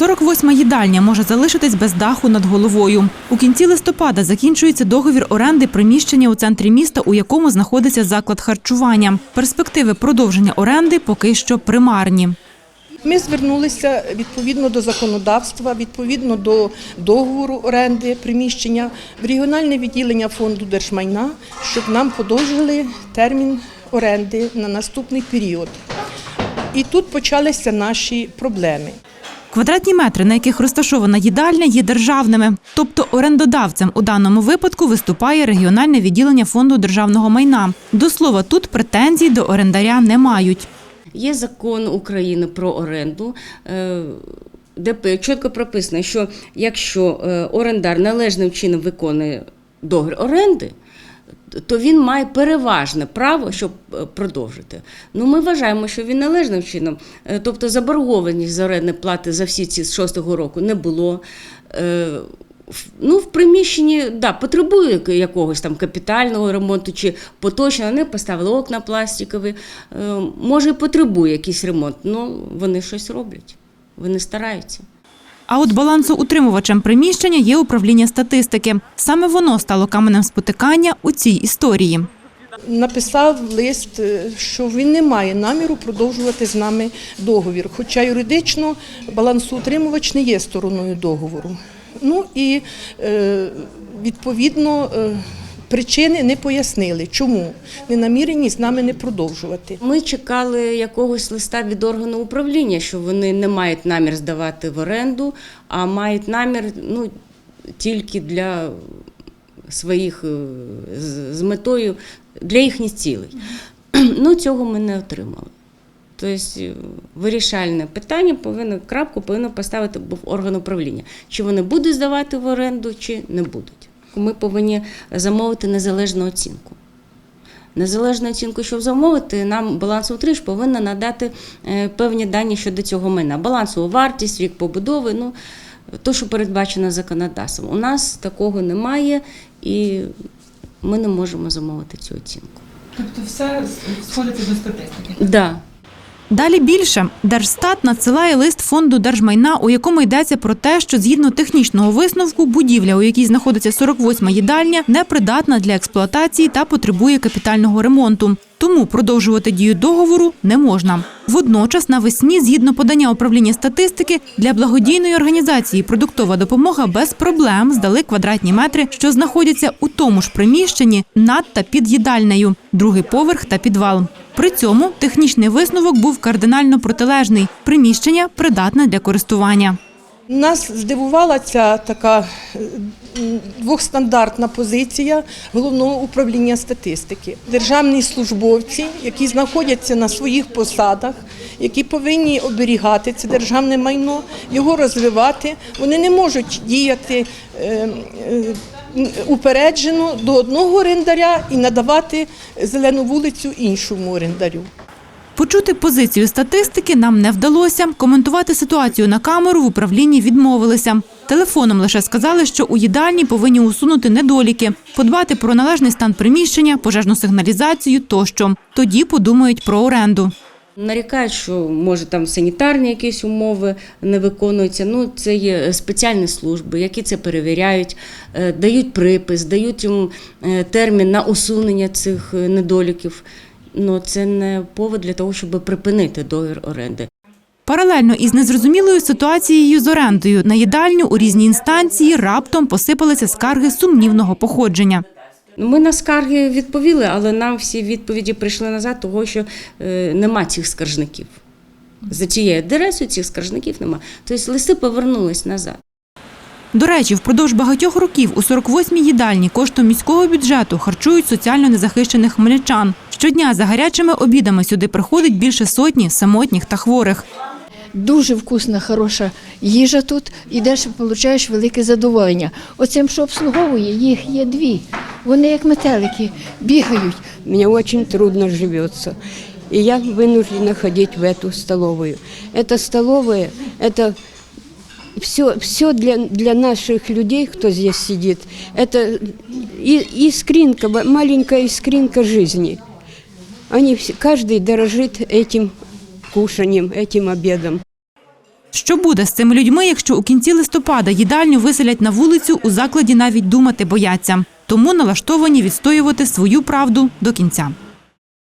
48-ма їдальня може залишитись без даху над головою. У кінці листопада закінчується договір оренди приміщення у центрі міста, у якому знаходиться заклад харчування. Перспективи продовження оренди поки що примарні. Ми звернулися відповідно до законодавства, відповідно до договору оренди приміщення в регіональне відділення фонду держмайна, щоб нам подовжили термін оренди на наступний період. І тут почалися наші проблеми. Квадратні метри, на яких розташована їдальня, є державними. Тобто орендодавцем у даному випадку виступає регіональне відділення фонду державного майна. До слова, тут претензій до орендаря не мають. Є закон України про оренду. е, Де чітко прописано, що якщо е, орендар належним чином виконує договір оренди, то він має переважне право, щоб е, продовжити. Ну, ми вважаємо, що він належним чином, е, тобто заборгованість за орендної плати за всі ці з шостого року не було. Е, Ну, в приміщенні да, потребує якогось там капітального ремонту чи поточного. Вони поставили окна пластикові. Може, і потребує якийсь ремонт, але вони щось роблять, вони стараються. А от балансоутримувачем приміщення є управління статистики. Саме воно стало каменем спотикання у цій історії. Написав лист, е, що він не має наміру продовжувати з нами договір. Хоча юридично балансоутримувач не є стороною договору. Ну і е, відповідно е, причини не пояснили, чому не намірені з нами не продовжувати. Ми чекали якогось листа від органу управління, що вони не мають намір здавати в оренду, а мають намір ну, тільки для своїх е, з- метою для їхніх цілей. Ну, цього ми не отримали. Тобто е, вирішальне питання повинно крапку повинно поставити був орган управління. Чи вони будуть здавати в оренду, чи не будуть. Ми повинні замовити незалежну оцінку. Незалежну оцінку, щоб замовити, нам балансоутримувач повинна надати е, певні дані щодо цього майна. Балансову вартість, вік побудови, ну, то, що передбачено законодавством. У нас такого немає, і ми не можемо замовити цю оцінку. Тобто все сходиться до статистики. Да. Далі більше Держстат надсилає лист фонду держмайна, у якому йдеться про те, що згідно технічного висновку будівля, у якій знаходиться 48-ма їдальня, непридатна для експлуатації та потребує капітального ремонту. Тому продовжувати дію договору не можна. Водночас, навесні, згідно подання управління статистики, для благодійної організації продуктова допомога без проблем здали квадратні метри, що знаходяться у тому ж приміщенні над та під їдальнею, другий поверх та підвал. При цьому технічний висновок був кардинально протилежний. Приміщення придатне для користування. Нас здивувала ця така е, двохстандартна позиція головного управління статистики. Державні службовці, які знаходяться на своїх посадах, які повинні оберігати це державне майно, його розвивати, вони не можуть діяти е, е, упереджено до одного орендаря і надавати зелену вулицю іншому орендарю. Почути позицію статистики нам не вдалося. Коментувати ситуацію на камеру в управлінні відмовилися. Телефоном лише сказали, що у їдальні повинні усунути недоліки, подбати про належний стан приміщення, пожежну сигналізацію тощо. Тоді подумають про оренду. Нарікають, що може там санітарні якісь умови не виконуються. Ну, це є спеціальні служби, які це перевіряють, е, дають припис, дають їм е, термін на усунення цих е, недоліків. Ну, це не повод для того, щоб припинити договір оренди. Паралельно із незрозумілою ситуацією з орендою на їдальню у різні інстанції раптом посипалися скарги сумнівного походження. Ми на скарги відповіли, але нам всі відповіді прийшли назад, того що е, нема цих скаржників. За цією адресою цих скаржників нема. Тобто листи повернулись назад. До речі, впродовж багатьох років у 48-й їдальні коштом міського бюджету харчують соціально незахищених хмельничан. Щодня за гарячими обідами сюди приходить більше сотні самотніх та хворих. Дуже вкусна, хороша їжа тут, ідеш, отримуєш велике задоволення. Оцим, що обслуговує, їх є дві. Вони як метелики, бігають. Мне очень трудно живется. И я вынуждена ходить в эту столовую. Эта столовая, это все, все для, для наших людей, кто здесь сидит. Это и- искринка, ба- маленькая искринка жизни. Они все, каждый дорожит этим кушанием, этим обедом. Що буде з цими людьми, якщо у кінці листопада їдальню виселять на вулицю, у закладі навіть думати бояться. Тому налаштовані відстоювати свою правду до кінця.